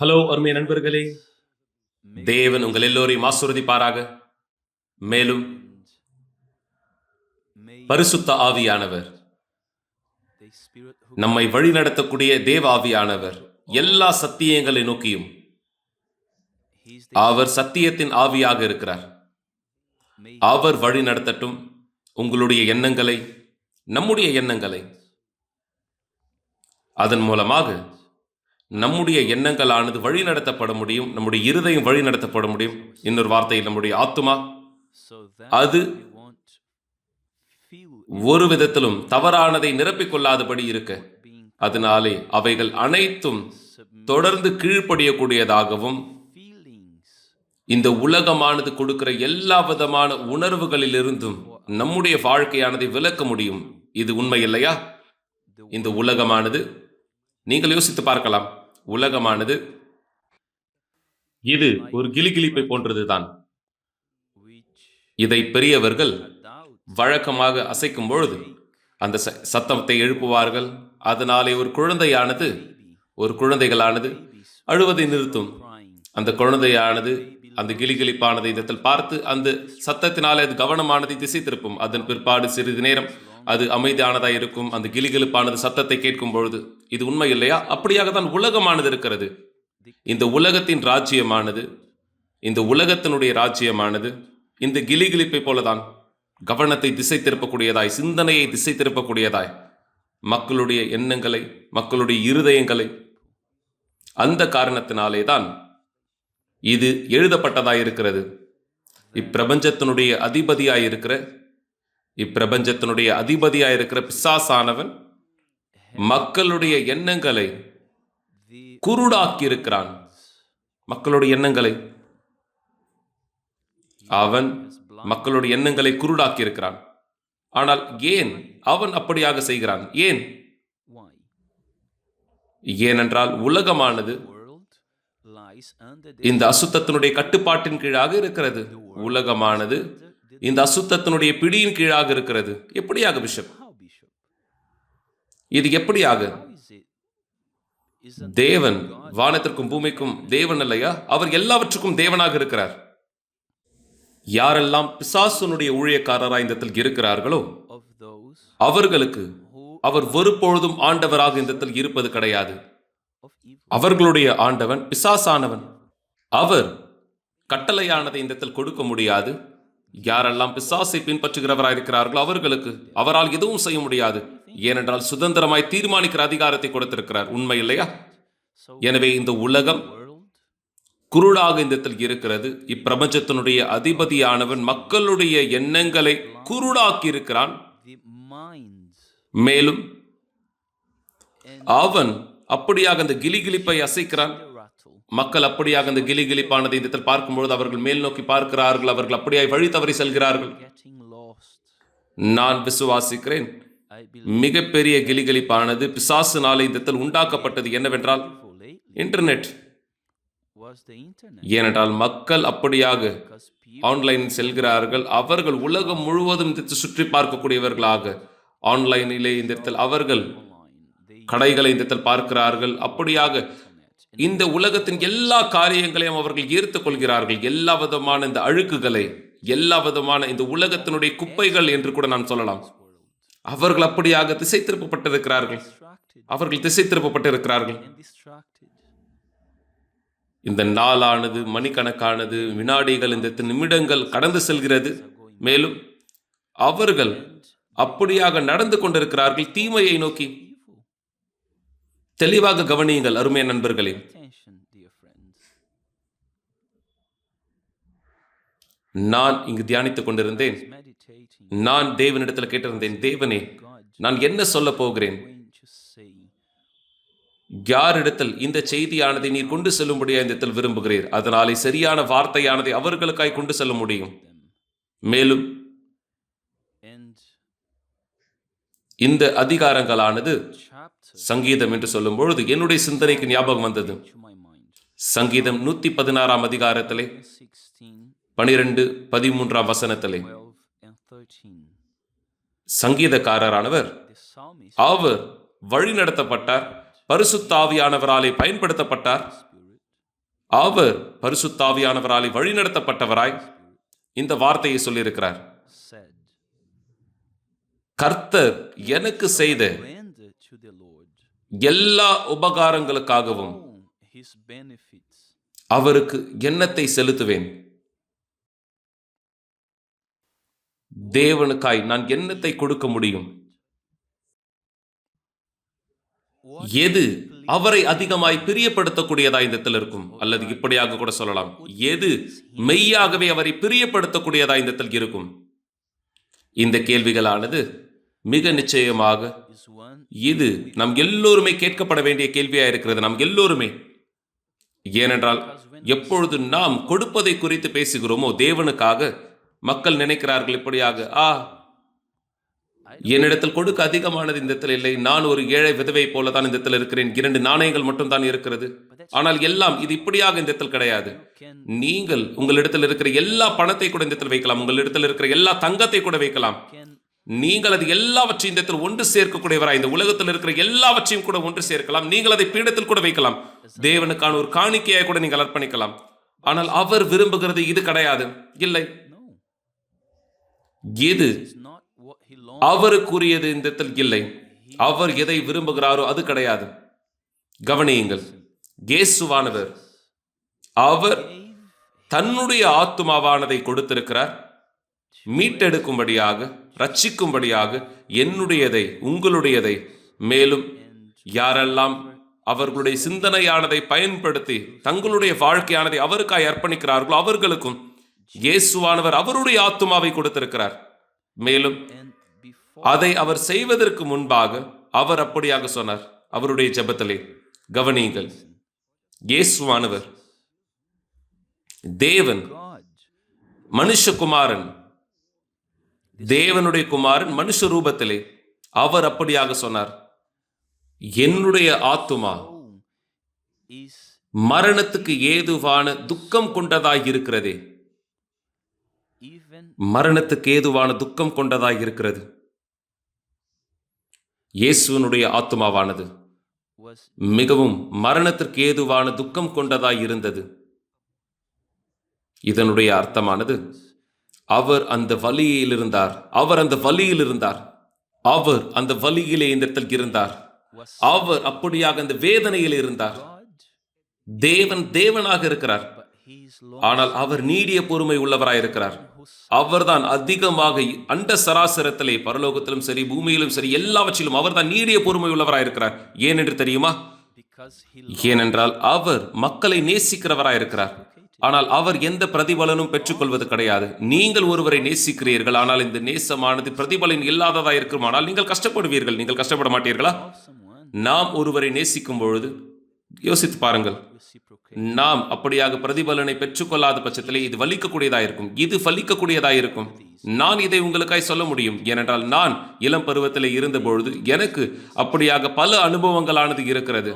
Hello அருமை நண்பர்களே. தேவன் உங்கள் எல்லோரையும் ஆசுரதிப்பாராக மேலும் பரிசுத்த ஆவியானவர். நம்மை வழிநடத்தக்கூடிய தேவ ஆவியானவர் எல்லா சத்தியங்களை நோக்கியும் அவர் சத்தியத்தின் ஆவியாக இருக்கிறார். அவர் வழி நடத்தட்டும். உங்களுடைய எண்ணங்களை நம்முடைய எண்ணங்களை. அதன் மூலமாக நம்முடைய எண்ணங்களானது வழி நடத்தப்பட முடியும் நம்முடைய இருதயம் வழி நடத்தப்பட முடியும். இன்னொரு வார்த்தையில் நம்முடைய ஆத்துமா. அது ஒரு விதத்திலும் தவறானதை நிரப்பிக் கொள்ளாதபடி இருக்க. அதனாலே அவைகள் அனைத்தும் தொடர்ந்து கீழ்ப்படியக்கூடியதாகவும் இந்த உலகமானது கொடுக்கிற எல்லா விதமான உணர்வுகளிலிருந்தும் நம்முடைய வாழ்க்கையானதை விளக்க முடியும். இது உண்மை இல்லையா? இந்த உலகமானது நீங்கள் யோசித்து பார்க்கலாம். உலகமானது இது ஒரு கிளிகிளிப்பை போன்றதுதான். இதை பெரியவர்கள் வழக்கமாக அசைக்கும் பொழுது அந்த ச- சத்தத்தை எழுப்புவார்கள். அதனாலே ஒரு குழந்தையானது ஒரு குழந்தைகளானது அழுவதை நிறுத்தும். அந்த குழந்தையானது அந்த கிளிகிளிப்பானதை இதத்தில் பார்த்து அந்த சத்தத்தினாலே அது கவனமானதை திசை திருப்பும். அதன் பிற்பாடு சிறிது நேரம் அது அமைதியானதாக இருக்கும். அந்த கிளிகிளிப்பானது சத்தத்தை கேட்கும் பொழுது இது உண்மை இல்லையா? அப்படியாக தான் உலகமானது இருக்கிறது. இந்த உலகத்தின் ராஜ்யமானது இந்த உலகத்தினுடைய ராஜ்யமானது இந்த கிளிகிளிப்பை போலதான் கவனத்தை திசை திருப்பக்கூடியதாய் சிந்தனையை திசை திருப்பக்கூடியதாய் மக்களுடைய எண்ணங்களை மக்களுடைய இருதயங்களை அந்த காரணத்தினாலே தான் இது எழுதப்பட்டதாய் இருக்கிறது இப்பிரபஞ்சத்தினுடைய அதிபதியாய் இருக்கிற இப்பிரபஞ்சத்தினுடைய அதிபதியாய் இருக்கிற பிசாசானவன் மக்களுடைய எண்ணங்களை குருடாக்கி இருக்கிறான் மக்களுடைய எண்ணங்களை. அவன் மக்களுடைய எண்ணங்களை குருடாக்கி இருக்கிறான் ஆனால் ஏன்? அவன் அப்படியாக செய்கிறான். ஏன்? ஏனென்றால் உலகமானது இந்த அசுத்தத்தினுடைய கட்டுப்பாட்டின் கீழாக இருக்கிறது. உலகமானது இந்த அசுத்தத்தினுடைய பிடியின் கீழாக இருக்கிறது. எப்படியாக பிஷப் இது எப்படியாக? தேவன் வானத்திற்கும் பூமிக்கும் தேவன் இல்லையா? அவர் எல்லாவற்றுக்கும் தேவனாக இருக்கிறார். யாரெல்லாம் பிசாசுனுடைய ஊழியக்காரராய் இந்த இடத்தில் இருக்கிறார்களோ அவர்களுக்கு அவர் ஒருபொழுதும் ஆண்டவராக இந்த இடத்தில் இருப்பது கிடையாது. அவர்களுடைய ஆண்டவன் பிசாசானவன். அவர் கட்டளையானதை இந்த இடத்தில் கொடுக்க முடியாது. யாரெல்லாம் பிசாசை பின்பற்றுகிறவராய் இருக்கிறார்களோ அவர்களுக்கு அவரால் எதுவும் செய்ய முடியாது. ஏனென்றால் சுதந்திரமாய் தீர்மானிக்கிற அதிகாரத்தை கொடுத்திருக்கிறார். உண்மை இல்லையா? எனவே இந்த உலகம் குருடாக இந்த இடத்தில் இருக்கிறது. இப்பிரபஞ்சத்தினுடைய அதிபதியானவன் மக்களுடைய எண்ணங்களை குருடாக்கி இருக்கிறான் மேலும் அவன் அப்படியாக அந்த கிளிகிளிப்பை அசைக்கிறான். மக்கள் அப்படியாக அந்த கிளிகிளிப்பானதை இந்த இடத்தில் பார்க்கும்பொழுது அவர்கள் மேல் நோக்கி பார்க்கிறார்கள் அவர்கள் அப்படியாய் வழி தவறி செல்கிறார்கள். நான் விசுவாசிக்கிறேன். மிகப்பெரிய கிளிகிளிப்பானது பிசாசுனாலே இந்த உண்டாக்கப்பட்டது என்னவென்றால் இன்டர்நெட் ஏனென்றால் மக்கள் அப்படியாக ஆன்லைன் செல்கிறார்கள். அவர்கள் உலகம் முழுவதும் இந்த சுற்றி பார்க்கக்கூடியவர்களாக ஆன்லைனிலே இந்த இடத்தில் அவர்கள் கடைகளை இந்த பார்க்கிறார்கள். அப்படியாக இந்த உலகத்தின் எல்லா காரியங்களையும் அவர்கள் ஈர்த்துக் கொள்கிறார்கள். எல்லா விதமான இந்த அழுக்குகளை எல்லா விதமான இந்த உலகத்தினுடைய குப்பைகள் என்று கூட நான் சொல்லலாம். அவர்கள் அப்படியாக திசை திருப்பப்பட்டிருக்கிறார்கள் அவர்கள் திசை திருப்பப்பட்டிருக்கிறார்கள் இந்த நாளானது மணிக்கணக்கானது வினாடிகள் இந்த நிமிடங்கள் கடந்து செல்கிறது. மேலும் அவர்கள் அப்படியாக நடந்து கொண்டிருக்கிறார்கள். தீமையை நோக்கி தெளிவாக கவனியுங்கள் அருமை நண்பர்களே. நான் இங்கு தியானித்துக் கொண்டிருந்தேன். நான் தேவனிடத்தில் கேட்டிருந்தேன் தேவனே நான் என்ன சொல்ல போகிறேன்? யாரிடத்தில் இந்த செய்தியானதை நீர் கொண்டு செல்லும்படியா இந்த இடத்தில் விரும்புகிறீர்? அதனாலே சரியான வார்த்தையானதை அவர்களுக்காய் கொண்டு செல்ல முடியும். மேலும் இந்த அதிகாரங்களானது சங்கீதம் என்று சொல்லும் பொழுது என்னுடைய சிந்தனைக்கு ஞாபகம் வந்தது. சங்கீதம் நூத்தி பதினாறாம் அதிகாரத்திலே பனிரெண்டு பதிமூன்றாம் வசனத்திலே. சங்கீதக்காரரானவர் அவர் வழி நடத்தப்பட்டார் பரிசுத்தாவியானவராலே பயன்படுத்தப்பட்டார். அவர் பரிசுத்தாவியானவராலே வழிநடத்தப்பட்டவராய் இந்த வார்த்தையை சொல்லியிருக்கிறார். கர்த்தர் எனக்கு செய்த எல்லா உபகாரங்களுக்காகவும். அவருக்கு எண்ணத்தை செலுத்துவேன்? தேவனுக்காய் நான் எண்ணத்தை கொடுக்க முடியும்? எது அவரை அதிகமாய் பிரியப்படுத்தக்கூடியதா இந்த இடத்துல இருக்கும் அல்லது இப்படியாக கூட சொல்லலாம். எது மெய்யாகவே அவரை பிரியப்படுத்தக்கூடியதா இந்த இடத்தில் இருக்கும்? இந்த கேள்விகளானது மிக நிச்சயமாக இது நம் எல்லோருமே கேட்கப்பட வேண்டிய கேள்வியா இருக்கிறது நம் எல்லோருமே. ஏனென்றால் எப்பொழுது நாம் கொடுப்பதை குறித்து பேசுகிறோமோ தேவனுக்காக மக்கள் நினைக்கிறார்கள் இப்படியாக ஆ என்னிடத்தில் கொடுக்க அதிகமானது இந்த இடத்துல இல்லை நான் ஒரு ஏழை விதவை போல தான் இந்த இடத்துல இருக்கிறேன் இரண்டு நாணயங்கள் மட்டும் தான் இருக்கிறது. ஆனால் எல்லாம் இது இப்படியாக இந்த இடத்தில் கிடையாது. நீங்கள் உங்களிடத்தில் இருக்கிற எல்லா பணத்தை கூட இந்த இடத்தில் வைக்கலாம் உங்களிடத்தில் இருக்கிற எல்லா தங்கத்தை கூட வைக்கலாம். நீங்கள் அது எல்லாவற்றையும் இந்த இடத்தில் ஒன்று சேர்க்கக்கூடியவராய் இந்த உலகத்தில் இருக்கிற எல்லாவற்றையும் கூட ஒன்று சேர்க்கலாம். நீங்கள் அதை பீடத்தில் கூட வைக்கலாம். தேவனுக்கான ஒரு காணிக்கையாக கூட நீங்கள் அர்ப்பணிக்கலாம். ஆனால் அவர் விரும்புகிறது இது கிடையாது. இல்லை. எது? அவருக்குரியது இந்த இடத்தில் இல்லை. அவர் எதை விரும்புகிறாரோ அது கிடையாது. கவனியுங்கள். இயேசுவானவர் அவர் தன்னுடைய ஆத்துமாவானதை கொடுத்திருக்கிறார். மீட்டெடுக்கும்படியாக ரட்சிக்கும்படியாக என்னுடையதை உங்களுடையதை மேலும் யாரெல்லாம் அவர்களுடைய சிந்தனையானதை பயன்படுத்தி தங்களுடைய வாழ்க்கையானதை அவருக்காய் அர்ப்பணிக்கிறார்களோ அவர்களுக்கும் இயேசுவானவர் அவருடைய ஆத்துமாவை கொடுத்திருக்கிறார். மேலும் அதை அவர் செய்வதற்கு முன்பாக அவர் அப்படியாக சொன்னார். அவருடைய ஜெபத்திலே கவனியுங்கள். இயேசுவானவர் தேவன் மனுஷகுமாரன் தேவனுடைய குமாரன் மனுஷ ரூபத்திலே அவர் அப்படியாக சொன்னார். என்னுடைய ஆத்துமா மரணத்துக்கு ஏதுவான துக்கம் கொண்டதாய் இருக்கிறதே. மரணத்துக்கு ஏதுவான துக்கம் கொண்டதாய் இருக்கிறது. இயேசுவனுடைய ஆத்துமாவானது மிகவும் மரணத்திற்கு ஏதுவான துக்கம் கொண்டதாய் இருந்தது. இதனுடைய அர்த்தமானது அவர் அந்த வலியில் இருந்தார் அவர் அந்த வலியில் இருந்தார் அவர் அந்த வலியிலே இந்த இடத்தில் இருந்தார். அவர் அப்படியாக அந்த வேதனையில் இருந்தார். தேவன் தேவனாக இருக்கிறார். ஆனால் அவர் நீடிய பொறுமை உள்ளவராயிருக்கிறார் அவர்தான் அதிகமாக அண்ட சராசரத்திலே பரலோகத்திலும் சரி பூமியிலும் சரி எல்லாவற்றிலும் அவர்தான் நீடிய பொறுமை உள்ளவராயிருக்கிறார் ஏனென்று தெரியுமா? ஏனென்றால் அவர் மக்களை நேசிக்கிறவராயிருக்கிறார் ஆனால் அவர் எந்த பிரதிபலனும் பெற்றுக்கொள்வது கிடையாது. நீங்கள் ஒருவரை நேசிக்கிறீர்கள் ஆனால் இந்த நேசமானது பிரதிபலன் இல்லாததா இருக்குமானால் நீங்கள் கஷ்டப்படுவீர்கள். நீங்கள் கஷ்டப்பட மாட்டீர்களா? நாம் ஒருவரை நேசிக்கும் பொழுது யோசித்து பாருங்கள். நாம் அப்படியாக பிரதிபலனை பெற்றுக்கொள்ளாத பட்சத்திலே இது வலிக்கக்கூடியதா இருக்கும்? இது பலிக்கக்கூடியதா இருக்கும்? நான் இதை உங்களுக்காய் சொல்ல முடியும். ஏனென்றால் நான் இளம் பருவத்தில் இருந்த பொழுது எனக்கு அப்படியாக பல அனுபவங்களானது இருக்கிறது.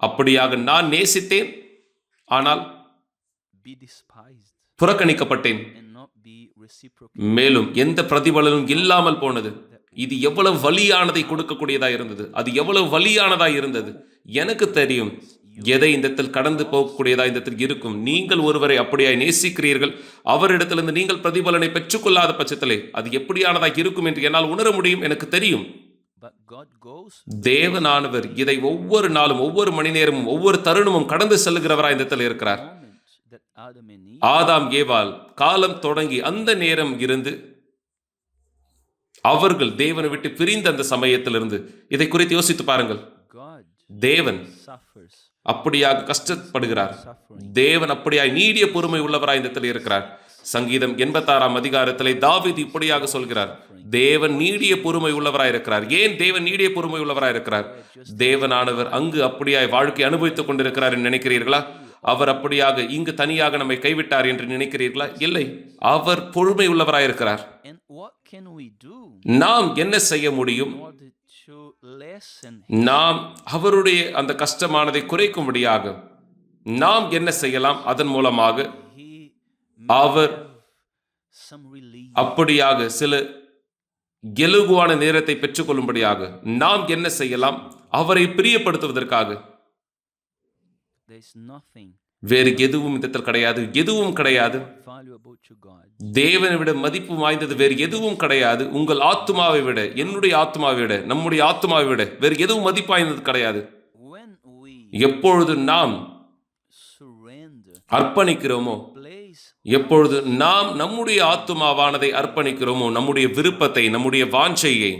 அப்படியாக நான் நேசித்தேன். ஆனால் புறக்கணிக்கப்பட்டேன். மேலும் எந்த பிரதிபலனும் இல்லாமல் போனது. இது எவ்வளவு வலியானதை கொடுக்கக்கூடியதா இருந்தது. அது எவ்வளவு வலியானதா இருந்தது. எனக்கு தெரியும் எதை இந்த இடத்தில் கடந்து போகக்கூடியதா இந்த இடத்தில் இருக்கும். நீங்கள் ஒருவரை அப்படியாய் நேசிக்கிறீர்கள். அவரிடத்திலிருந்து நீங்கள் பிரதிபலனை பெற்றுக்கொள்ளாத பட்சத்திலே அது எப்படியானதா இருக்கும் என்று என்னால் உணர முடியும். எனக்கு தெரியும். தேவனானவர் இதை ஒவ்வொரு நாளும் ஒவ்வொரு மணி நேரமும் ஒவ்வொரு தருணமும் கடந்து செல்லுகிறவராய் இந்த இடத்தில் இருக்கிறார். ஆதாம் ஏவாள் காலம் தொடங்கி அந்த நேரம் இருந்து அவர்கள் தேவனை விட்டு பிரிந்த அந்த சமயத்திலிருந்து இதை குறித்து யோசித்து பாருங்கள். தேவன் அப்படியாக கஷ்டப்படுகிறார். தேவன் அப்படியாய் நீடிய பொறுமை உள்ளவராய் இந்த இருக்கிறார். சங்கீதம் எண்பத்தாறாம் அதிகாரத்திலே தாவீது இப்படியாக சொல்கிறார். தேவன் நீடிய பொறுமை உள்ளவராய் இருக்கிறார். ஏன் தேவன் நீடிய பொறுமை உள்ளவராய் இருக்கிறார்? தேவனானவர் அங்கு அப்படியாய் வாழ்க்கை அனுபவித்துக் கொண்டிருக்கிறார் என்று நினைக்கிறீர்களா? அவர் அப்படியாக இங்கு தனியாக நம்மை கைவிட்டார் என்று நினைக்கிறீர்களா? இல்லை. அவர் பொறுமை உள்ளவராய் இருக்கிறார் and what can we do? நாம் என்ன செய்ய முடியும்? நாம் அவருடைய அந்த கஷ்டமானதை குறைக்கும்படியாக நாம் என்ன செய்யலாம்? அதன் மூலமாக அவர் அப்படியாக சில எலுகுவான நேரத்தை பெற்றுக்கொள்ளும்படியாக நாம் என்ன செய்யலாம்? அவரை பிரியப்படுத்துவதற்காக வேறு எதுவும் இந்த இடத்தில் கிடையாது எதுவும் கிடையாது. தேவனை விட மதிப்பு வாய்ந்தது வேறு எதுவும் கிடையாது. உங்கள் ஆத்மாவை விட என்னுடைய ஆத்மாவை விட நம்முடைய ஆத்மாவை விட வேறு எதுவும் மதிப்பு வாய்ந்தது கிடையாது. எப்பொழுது நாம் அர்ப்பணிக்கிறோமோ எப்பொழுது நாம் நம்முடைய ஆத்மாவானதை அர்ப்பணிக்கிறோமோ நம்முடைய விருப்பத்தை நம்முடைய வாஞ்சையை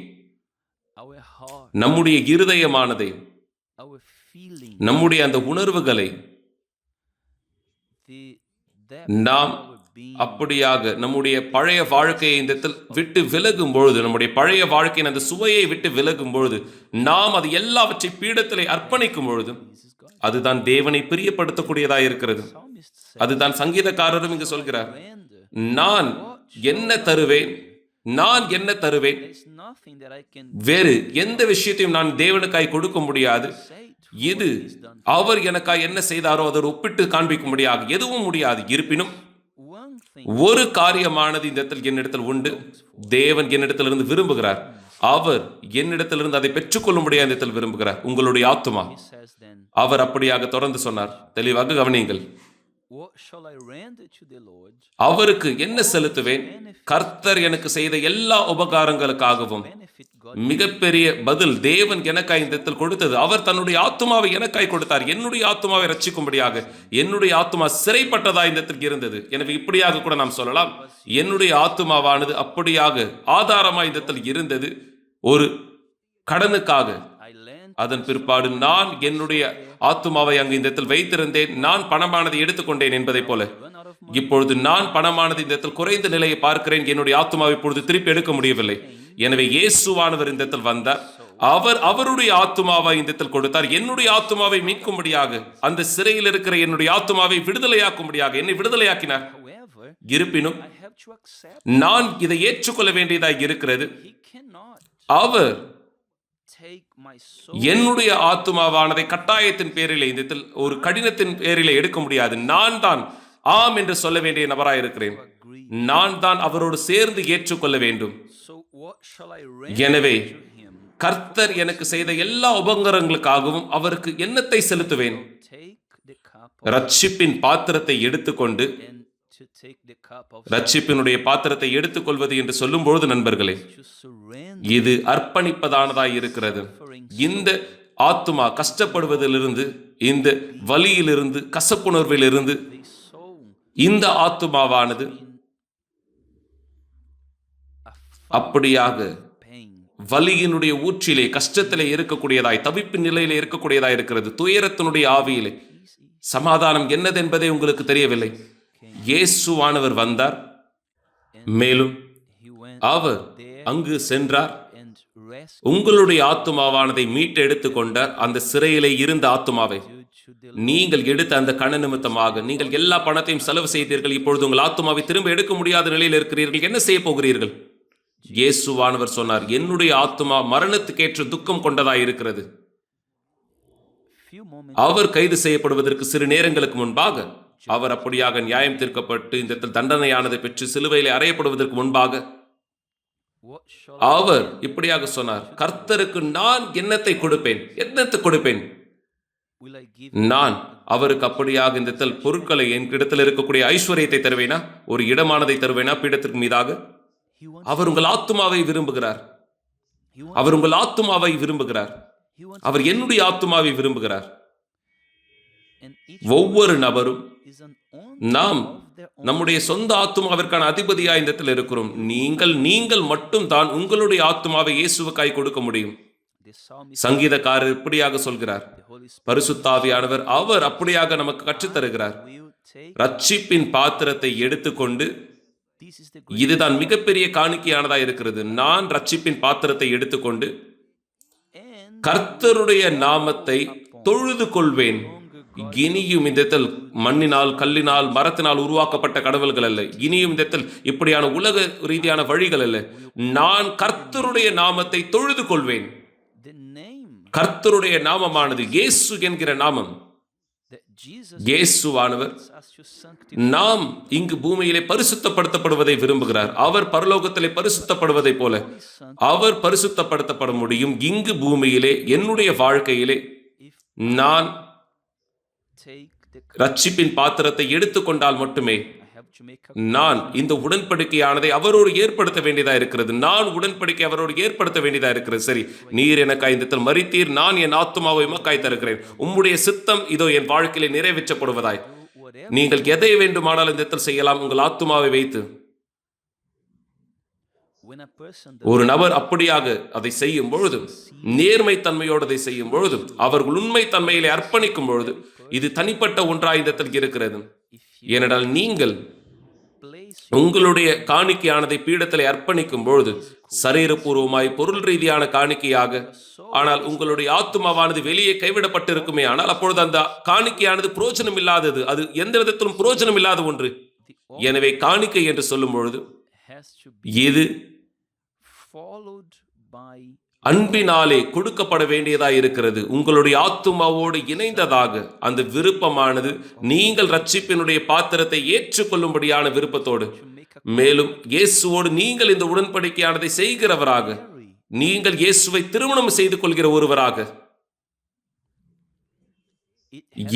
நம்முடைய இருதயமானதை நம்முடைய அந்த உணர்வுகளை நாம் அப்படியாக நம்முடைய பழைய வாழ்க்கையை இந்த இடத்தில் விட்டு விலகும் பொழுது நம்முடைய பழைய வாழ்க்கையின் அந்த சுவையை விட்டு விலகும் பொழுது நாம் அது எல்லாவற்றை பீடத்திலே அர்ப்பணிக்கும் பொழுது. அதுதான் தேவனை பிரியப்படுத்தக்கூடியதா இருக்கிறது. அதுதான் சங்கீதக்காரரும் இங்கு சொல்கிறார். நான் என்ன தருவேன்? நான் என்ன தருவேன்? வேறு எந்த விஷயத்தையும் நான் தேவனுக்காய் கொடுக்க முடியாது. எது இது அவர் எனக்காக என்ன செய்தாரோ அதை ஒப்பிட்டு காண்பிக்கும்படியாக முடியாது எதுவும் முடியாது. இருப்பினும் ஒரு காரியமானது இந்த இடத்தில் என்னிடத்தில் உண்டு. தேவன் என்னிடத்திலிருந்து விரும்புகிறார். அவர் என்னிடத்திலிருந்து அதை பெற்றுக்கொள்ளும்படியாக இந்த இடத்தில் விரும்புகிறார். உங்களுடைய ஆத்துமா. அவர் அப்படியாக தொடர்ந்து சொன்னார். தெளிவாக கவனியுங்கள். அவருக்கு என்ன செலுத்துவேன்? கர்த்தர் எனக்கு செய்த எல்லா உபகாரங்களுக்காகவும் மிகப்பெரிய பதில் தேவன் எனக்காய் இந்த இடத்தில் கொடுத்தது. அவர் தன்னுடைய ஆத்துமாவை எனக்காய் கொடுத்தார். என்னுடைய ஆத்துமாவை ரட்சிக்கும்படியாக என்னுடைய ஆத்துமா சிறைப்பட்டதா இந்த இடத்திற்கு இருந்தது. எனவே இப்படியாக கூட நாம் சொல்லலாம். என்னுடைய ஆத்துமாவானது அப்படியாக ஆதாரமாக இந்த இடத்தில் இருந்தது. ஒரு கடனுக்காக. அதன் பிற்பாடு நான் என்னுடைய ஆத்துமாவை அங்கு இந்த இடத்தில் வைத்திருந்தேன். நான் பணமானதை எடுத்துக்கொண்டேன் என்பதைப் போல. இப்பொழுது நான் பணமானது இந்த இடத்தில் குறைந்த நிலையை பார்க்கிறேன். என்னுடைய ஆத்துமாவை இப்பொழுது திருப்பி எடுக்க முடியவில்லை. எனவே இயேசுவானவர் இந்த இடத்தில் வந்தார். அவர் அவருடைய ஆத்துமாவை இந்தத்தில் கொடுத்தார். என்னுடைய ஆத்துமாவை மீட்கும்படியாக அந்த சிறையில் இருக்கிற என்னுடைய ஆத்துமாவை விடுதலையாக்கும்படியாக என்னை விடுதலையாக்கினார். இருப்பினும் நான் இதை ஏற்றுக்கொள்ள வேண்டியதாக இருக்கிறது. அவர் என்னுடைய ஆத்துமாவானதை கட்டாயத்தின் பேரிலே இந்த ஒரு கடினத்தின் பேரிலே எடுக்க முடியாது. நான் தான் ஆம் என்று சொல்ல வேண்டிய நபராய் இருக்கிறேன். நான் தான் அவரோடு சேர்ந்து ஏற்றுக்கொள்ள வேண்டும். எனவே? கர்த்தர் எனக்கு செய்த எல்லா உபகரணங்களுக்காகவும் அவருக்கு எண்ணத்தை செலுத்துவேன். ரட்சிப்பின் பாத்திரத்தை எடுத்துக்கொண்டு ரட்சிப்பினுடைய பாத்திரத்தை எடுத்துக்கொள்வது என்று சொல்லும்பொழுது நண்பர்களே இது அர்ப்பணிப்பதானதாய் இருக்கிறது. இந்த ஆத்துமா கஷ்டப்படுவதிலிருந்து இந்த வலியிலிருந்து கசப்புணர்விலிருந்து இந்த ஆத்துமாவானது அப்படியாக. வலியினுடைய ஊற்றிலே கஷ்டத்திலே இருக்கக்கூடியதாய் தவிப்பின் நிலையிலே இருக்கக்கூடியதாய் இருக்கிறது. துயரத்தினுடைய ஆவியிலே. சமாதானம் என்னதென்பதே உங்களுக்கு தெரியவில்லை. இயேசுவானவர் வந்தார். மேலும் அவர் அங்கு சென்றார். உங்களுடைய ஆத்துமாவானதை மீட்டு எடுத்துக்கொண்டார் அந்த சிறையிலே இருந்த ஆத்துமாவை. நீங்கள் எடுத்த அந்த கண நிமித்தமாக நீங்கள் எல்லா பணத்தையும் செலவு செய்தீர்கள். இப்பொழுது உங்கள் ஆத்துமாவை திரும்ப எடுக்க முடியாத நிலையில் இருக்கிறீர்கள். என்ன செய்ய போகிறீர்கள்? இயேசுவானவர் சொன்னார் என்னுடைய ஆத்துமா மரணத்துக்கேற்ற துக்கம் கொண்டதாய் இருக்கிறது. அவர் கைது செய்யப்படுவதற்கு சிறு நேரங்களுக்கு முன்பாக அவர் அப்படியாக நியாயம் தீர்க்கப்பட்டு இந்த தண்டனையானதை பெற்று சிலுவையிலே அறையப்படுவதற்கு முன்பாக அவர் இப்படியாக சொன்னார் கர்த்தருக்கு நான் எண்ணத்தை கொடுப்பேன்? எண்ணத்தை கொடுப்பேன்? நான் அவருக்கு அப்படியாக இந்த பொருட்களை என் இடத்தில் இருக்கக்கூடிய ஐஸ்வர்யத்தை தருவேனா? ஒரு இடமானதை தருவேனா? பீடத்திற்கு மீதாக? அவர் உங்கள் ஆத்துமாவை விரும்புகிறார். அவர் உங்கள் ஆத்துமாவை விரும்புகிறார். அவர் என்னுடைய ஆத்துமாவை விரும்புகிறார். ஒவ்வொரு நபரும் நாம் நம்முடைய சொந்த ஆத்துமாவிற்கான அதிபதியா இந்த இடத்தில் இருக்கிறோம். நீங்கள் நீங்கள் மட்டும் தான் உங்களுடைய ஆத்துமாவை இயேசுவுக்காய் கொடுக்க முடியும். சங்கீதக்காரர் இப்படியாக சொல்கிறார். பரிசுத்தாவியானவர் அவர் அப்படியாக நமக்கு கற்றுத் தருகிறார் will take ரட்சிப்பின் பாத்திரத்தை எடுத்துக்கொண்டு இதுதான் மிகப்பெரிய காணிக்கையானதா இருக்கிறது. நான் ரட்சிப்பின் பாத்திரத்தை எடுத்துக்கொண்டு கர்த்தருடைய நாமத்தை தொழுது கொள்வேன். இனியும் இந்த இடத்தில் மண்ணினால் கல்லினால் மரத்தினால் உருவாக்கப்பட்ட கடவுள்கள் அல்ல. இனியும் இந்த இடத்தில் இப்படியான உலக ரீதியான வழிகள் அல்ல. நான் கர்த்தருடைய நாமத்தை தொழுது கொள்வேன். கர்த்தருடைய நாமமானது இயேசு என்கிற நாமம். இயேசுவானவர் நாம் இங்கு பூமியிலே பரிசுத்தப்படுத்தப்படுவதை விரும்புகிறார். அவர் பரலோகத்திலே பரிசுத்தப்படுவதைப் போல அவர் பரிசுத்தப்படுத்தப்பட முடியும். இங்கு பூமியிலே என்னுடைய வாழ்க்கையிலே நான் ரட்சிப்பின் பாத்திரத்தை எடுத்துக்கொண்டால் மட்டுமே நான் இந்த உடன்படிக்கையானதை அவரோடு ஏற்படுத்த வேண்டியதா இருக்கிறது. நான் உடன்படிக்கை அவரோடு ஏற்படுத்த வேண்டியதா இருக்கிறது. சரி நீர் எனக்காய் இந்த மறித்தீர் நான் என் ஆத்துமாவை மக்காய் தருகிறேன். உம்முடைய சித்தம் இதோ என் வாழ்க்கையிலே நிறைவேற்றப்படுவதாய். நீங்கள் எதை வேண்டுமானாலும் இந்த இடத்தில் செய்யலாம். உங்கள் ஆத்துமாவை வைத்து. ஒரு நபர் அப்படியாக அதை செய்யும் பொழுது நேர்மை தன்மையோடு அதை செய்யும் பொழுது அவர்கள் உண்மை தன்மையிலே அர்ப்பணிக்கும் பொழுது இது தனிப்பட்ட ஒன்றாய் இந்த இடத்தில் இருக்கிறது. ஏனென்றால் நீங்கள் உங்களுடைய காணிக்கையானதை பீடத்திலே அர்ப்பணிக்கும் பொழுது சரீரபூர்வமாய் பொருள் ரீதியான காணிக்கையாக ஆனால் உங்களுடைய ஆத்துமாவானது வெளியே கைவிடப்பட்டிருக்குமே ஆனால் அப்பொழுது அந்த காணிக்கையானது புரோஜனம் இல்லாதது அது எந்த விதத்திலும் புரோஜனம் இல்லாத ஒன்று. எனவே காணிக்கை என்று சொல்லும் பொழுது இது அன்பினாலே கொடுக்கப்பட வேண்டியதாக இருக்கிறது. உங்களுடைய ஆத்துமாவோடு இணைந்ததாக அந்த விருப்பமானது நீங்கள் ரட்சிப்பினுடைய பாத்திரத்தை ஏற்றுக்கொள்ளும்படியான விருப்பத்தோடு. மேலும் இயேசுவோடு நீங்கள் இந்த உடன்படிக்கையானதை செய்கிறவராக நீங்கள் இயேசுவை திருமணம் செய்து கொள்கிற ஒருவராக.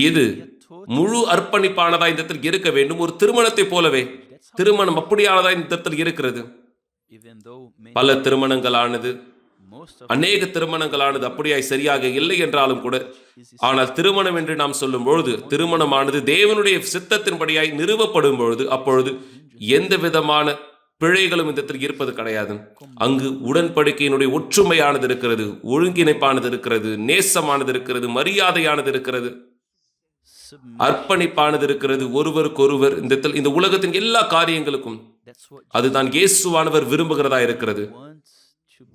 இது முழு அர்ப்பணிப்பானதா இந்த இடத்தில் இருக்க வேண்டும். ஒரு திருமணத்தை போலவே திருமணம் அப்படியானதா இந்த இடத்தில் இருக்கிறது. பல திருமணங்களானது அநேக திருமணங்களானது அப்படியாய் சரியாக இல்லை என்றாலும் கூட ஆனால் திருமணம் என்று நாம் சொல்லும் பொழுது திருமணமானது தேவனுடைய சித்தத்தின்படியாய் நிறுவப்படும் பொழுது அப்பொழுது எந்த விதமான பிழைகளும் இந்த இடத்தில் இருப்பது கிடையாது. அங்கு உடன்படிக்கையினுடைய ஒற்றுமையானது இருக்கிறது ஒருங்கிணைப்பானது இருக்கிறது நேசமானது இருக்கிறது மரியாதையானது இருக்கிறது. அர்ப்பணிப்பானது இருக்கிறது ஒருவருக்கொருவர் இந்த இடத்தில் இந்த உலகத்தின் எல்லா காரியங்களுக்கும். அதுதான் இயேசுவானவர் விரும்புகிறதா இருக்கிறது.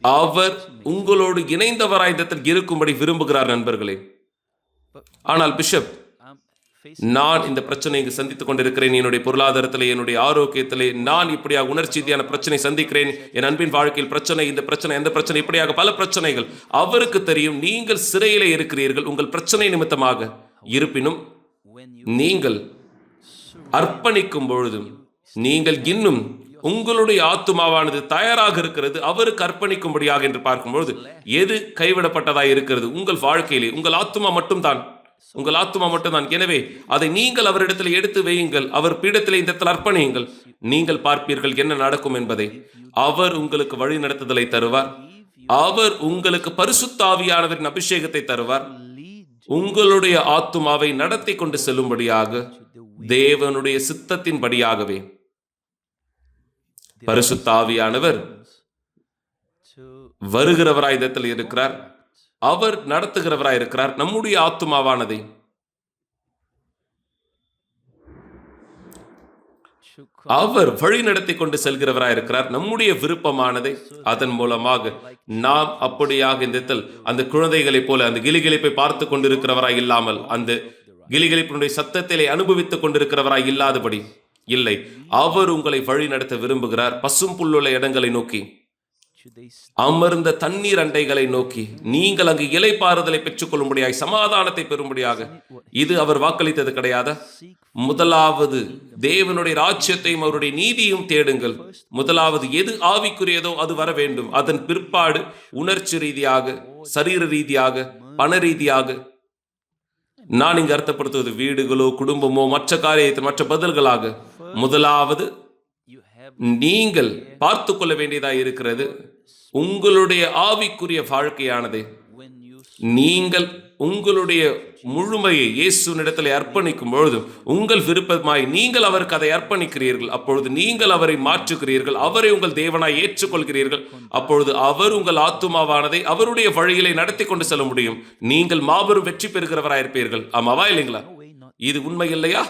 அவர் உங்களோடு இணைந்தவராய் இடத்தில் இருக்கும்படி விரும்புகிறார் நண்பர்களே. ஆனால் பிஷப் நான் இந்த பிரச்சனை இங்கு சந்தித்துக் கொண்டிருக்கிறேன். என்னுடைய பொருளாதாரத்திலே என்னுடைய ஆரோக்கியத்திலே நான் இப்படியாக உணர்ச்சி ரீதியான பிரச்சனை சந்திக்கிறேன். என் அன்பின் வாழ்க்கையில் பிரச்சனை இந்த பிரச்சனை எந்த பிரச்சனை இப்படியாக பல பிரச்சனைகள். அவருக்கு தெரியும் நீங்கள் சிறையிலே இருக்கிறீர்கள். உங்கள் பிரச்சனை நிமித்தமாக. இருப்பினும் நீங்கள் அர்ப்பணிக்கும் பொழுதும் நீங்கள் இன்னும் உங்களுடைய ஆத்துமாவானது தயாராக இருக்கிறது அவருக்கு அர்ப்பணிக்கும்படியாக என்று பார்க்கும்பொழுது எது கைவிடப்பட்டதாக இருக்கிறது? உங்கள் வாழ்க்கையிலே உங்கள் ஆத்துமா மட்டும்தான். உங்கள் ஆத்துமா மட்டும்தான். எனவே அதை நீங்கள் அவரிடத்தில் எடுத்து வையுங்கள். அவர் பீடத்திலே இந்த இடத்தில் அர்ப்பணியுங்கள். நீங்கள் பார்ப்பீர்கள் என்ன நடக்கும் என்பதை. அவர் உங்களுக்கு வழி நடத்துதலை தருவார். அவர் உங்களுக்கு பரிசுத்தாவியானவரின் அபிஷேகத்தை தருவார். உங்களுடைய ஆத்துமாவை நடத்தி கொண்டு செல்லும்படியாக தேவனுடைய சித்தத்தின்படியாகவே பரிசுத்தாவியானவர் வருகிறவராய் இடத்தில் இருக்கிறார். அவர் நடத்துகிறவராய் இருக்கிறார். நம்முடைய ஆத்துமாவானதை. அவர் வழி நடத்தி கொண்டு செல்கிறவராய் இருக்கிறார். நம்முடைய விருப்பமானதை அதன் மூலமாக நாம் அப்படியாக இந்த அந்த குழந்தைகளைப் போல அந்த கிளிகிளிப்பை பார்த்து கொண்டிருக்கிறவராய் இல்லாமல் அந்த கிளிகிளிப்பினுடைய சத்தத்திலே அனுபவித்துக் கொண்டிருக்கிறவராய் இல்லாதபடி இல்லை. அவர் உங்களை வழி நடத்த விரும்புகிறார். பசும் புல்லுள்ள இடங்களை நோக்கி. அமர்ந்த தண்ணீர் அண்டைகளை நோக்கி. நீங்கள் அங்கு இலைப்பாறுதலை பெற்றுக்கொள்ளும்படியாய் சமாதானத்தை பெறும்படியாக. இது அவர் வாக்களித்தது கிடையாத? முதலாவது தேவனுடைய ராஜ்யத்தையும் அவருடைய நீதியும் தேடுங்கள். முதலாவது எது ஆவிக்குரியதோ அது வர வேண்டும். அதன் பிற்பாடு உணர்ச்சி ரீதியாக சரீர ரீதியாக பண ரீதியாக. நான் இங்கு அர்த்தப்படுத்துவது வீடுகளோ குடும்பமோ மற்ற காரியத்தை மற்ற பதில்களாக. முதலாவது நீங்கள் பார்த்து கொள்ள வேண்டியதாக இருக்கிறது. உங்களுடைய ஆவிக்குரிய வாழ்க்கையானது. நீங்கள் உங்களுடைய முழுமையை இயேசுனிடத்தில் அர்ப்பணிக்கும் பொழுது உங்கள் விருப்பமாய் நீங்கள் அவருக்கு அதை அர்ப்பணிக்கிறீர்கள். அப்பொழுது நீங்கள் அவரை மாற்றுகிறீர்கள். அவரை உங்கள் தேவனாய் ஏற்றுக்கொள்கிறீர்கள். அப்பொழுது அவர் உங்கள் ஆத்துமாவானதை அவருடைய வழியிலே நடத்தி கொண்டு செல்ல முடியும். நீங்கள் மாபெரும் வெற்றி பெறுகிறவராய் இருப்பீர்கள் ஆமாவா இல்லைங்களா? இது உண்மை இல்லையா?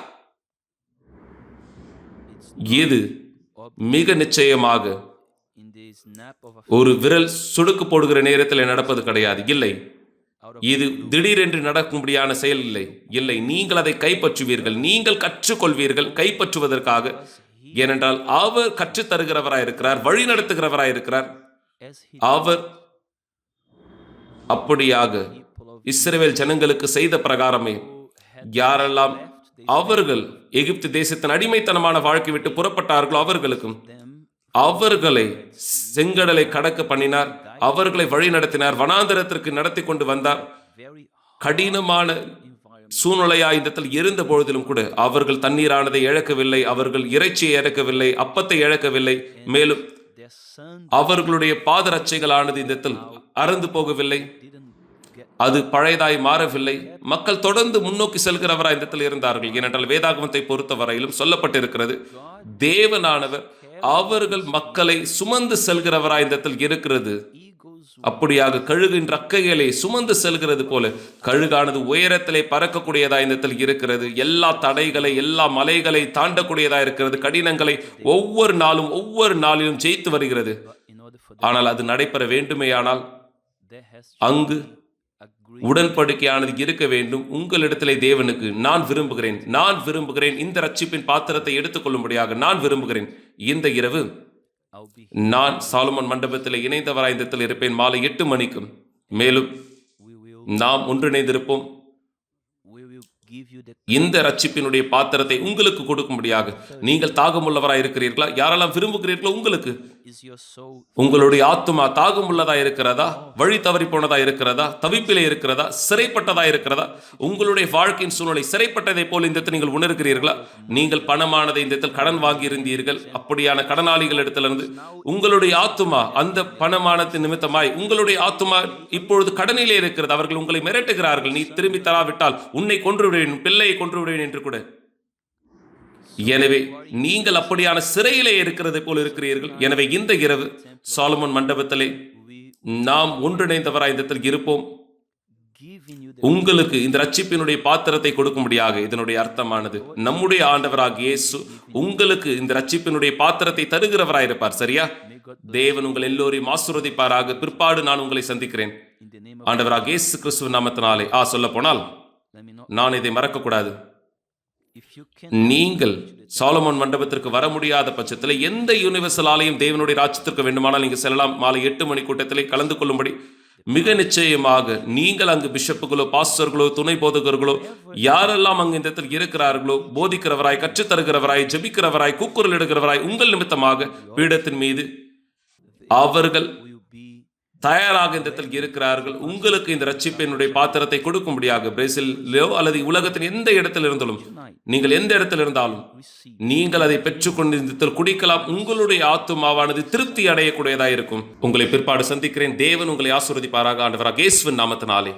இது மிக நிச்சயமாக ஒரு விரல் சுடுக்கு போடுகிற நேரத்தில் நடப்பது கிடையாது. இல்லை. இது திடீரென்று நடக்கும்படியான செயல் இல்லை. இல்லை. நீங்கள் அதை கைப்பற்றுவீர்கள். நீங்கள் கற்றுக்கொள்வீர்கள். கைப்பற்றுவதற்காக. ஏனென்றால் அவர் கற்றுத் தருகிறவராய் இருக்கிறார் வழி நடத்துகிறவராய் இருக்கிறார். அவர் அப்படியாக இஸ்ரேல் ஜனங்களுக்கு செய்த பிரகாரமே. யாரெல்லாம் அவர்கள் எகிப்து தேசத்தின் அடிமைத்தனமான வாழ்க்கை விட்டு புறப்பட்டார்களோ அவர்களுக்கும். அவர்களை செங்கடலை கடக்க பண்ணினார். அவர்களை வழி நடத்தினார். வனாந்தரத்திற்கு நடத்தி கொண்டு வந்தார். கடினமான environment. சூழ்நிலையாய் இந்த இடத்தில் இருந்த பொழுதிலும் கூட அவர்கள் தண்ணீரானதை இழக்கவில்லை. அவர்கள் இறைச்சியை இழக்கவில்லை. அப்பத்தை இழக்கவில்லை. மேலும் அவர்களுடைய பாதரட்சைகளானது இந்த இடத்தில் அறந்து போகவில்லை. அது பழையதாய் மாறவில்லை. மக்கள் தொடர்ந்து முன்னோக்கி செல்கிறவராய் இந்த இடத்தில் இருந்தார்கள். ஏனென்றால் வேதாகமத்தை பொறுத்தவரையிலும் சொல்லப்பட்டிருக்கிறது தேவனானவர் அவர்கள் மக்களை சுமந்து செல்கிறவராய் இந்த இடத்தில் இருக்கிறது. அப்படியாக கழுகின் ரக்கைகளை சுமந்து செல்கிறது போல கழுகானது உயரத்திலே பறக்கக்கூடியதா இந்த இருக்கிறது. எல்லா தடைகளை எல்லா மலைகளை தாண்டக்கூடியதா இருக்கிறது. கடினங்களை ஒவ்வொரு நாளும் ஒவ்வொரு நாளிலும் ஜெயித்து வருகிறது. ஆனால் அது நடைபெற வேண்டுமேயானால் அங்கு உடன்படிக்கையானது இருக்க வேண்டும். உங்களிடத்திலே தேவனுக்கு நான் விரும்புகிறேன். நான் விரும்புகிறேன். இந்த ரட்சிப்பின் பாத்திரத்தை எடுத்துக்கொள்ளும்படியாக நான் விரும்புகிறேன். இந்த இரவு நான் சாலமன் மண்டபத்தில் இணைந்தவராய் இருப்பேன். மாலை எட்டு மணிக்கும். மேலும் நாம் ஒன்றிணைந்திருப்போம். இந்த ரட்சிப்பினுடைய பாத்திரத்தை உங்களுக்கு கொடுக்கும்படியாக நீங்கள் தாகமுள்ளவராய் இருக்கிறீர்களா? யாரெல்லாம் விரும்புகிறீர்களோ உங்களுக்கு? உங்களுடைய ஆத்துமா தாகமுள்ளதா இருக்கிறதா? வழி தவறி போனதா இருக்கிறதா? தவிப்பிலே இருக்கிறதா? சிறைப்பட்டதா இருக்கிறதா? உங்களுடைய வாழ்க்கையின் சூழ்நிலை சிறைப்பட்டதை போல் இந்த நீங்கள் உணர்கிறீர்களா? நீங்கள் பணமானதை இந்த இடத்தில் கடன் வாங்கி இருந்தீர்கள் அப்படியான கடனாளிகள் இடத்திலிருந்து உங்களுடைய ஆத்துமா அந்த பணமானத்தின் நிமித்தமாய் உங்களுடைய ஆத்துமா இப்பொழுது கடனிலே இருக்கிறது. அவர்கள் உங்களை மிரட்டுகிறார்கள். நீ திரும்பி தராவிட்டால் உன்னை கொன்று விடுவேன் பிள்ளையை கொன்று விடுவேன் என்று கூட. எனவே நீங்கள் அப்படியான சிறையிலே இருக்கிறது போல் இருக்கிறீர்கள். எனவே இந்த இரவு சாலமன் மண்டபத்திலே நாம் ஒன்றிணைந்தவராய் இந்த இருப்போம். உங்களுக்கு இந்த ரட்சிப்பினுடைய பாத்திரத்தை கொடுக்கும்படியாக இதனுடைய அர்த்தமானது. நம்முடைய ஆண்டவராக இயேசு உங்களுக்கு இந்த ரட்சிப்பினுடைய பாத்திரத்தை தருகிறவராயிருப்பார் சரியா? தேவன் உங்கள் எல்லோரையும் ஆசுரதிப்பாராக பிற்பாடு நான் உங்களை சந்திக்கிறேன். ஆண்டவராக இயேசு கிறிஸ்துவ நாமத்தினாலே. ஆ சொல்ல போனால் நான் இதை மறக்கக்கூடாது. நீங்கள் சாலமோன் மண்டபத்திற்கு வர முடியாத பட்சத்தில் எந்த யூனிவர்சல் ஆலயம் தேவனுடைய ராஜ்யத்திற்கு வேண்டுமானால் நீங்கள் செல்லலாம். மாலை எட்டு மணி கூட்டத்திலே கலந்து கொள்ளும்படி மிக நிச்சயமாக நீங்கள் அங்கு பிஷப்புகளோ பாஸ்டர்களோ துணை போதகர்களோ யாரெல்லாம் அங்கு இந்த இடத்தில் இருக்கிறார்களோ போதிக்கிறவராய் கற்றுத் தருகிறவராய் ஜெபிக்கிறவராய் கூக்குரல் இடுகிறவராய் உங்கள் நிமித்தமாக பீடத்தின் மீது அவர்கள் தயாராக இந்த இடத்தில் இருக்கிறார்கள். உங்களுக்கு இந்த ரட்சிப்பினுடைய பாத்திரத்தை கொடுக்கும்படியாக பிரேசிலோ அல்லது உலகத்தின் எந்த இடத்தில் இருந்தாலும் நீங்கள் எந்த இடத்தில் இருந்தாலும் நீங்கள் அதை பெற்றுக்கொண்டு இந்த இடத்தில் குடிக்கலாம். உங்களுடைய ஆத்துமாவானது திருப்தி அடையக்கூடியதாக இருக்கும். உங்களை பிற்பாடு சந்திக்கிறேன். தேவன் உங்களை ஆசுரதிப்பாராக ஆண்டவராக இயேசுவின் நாமத்தினாலே.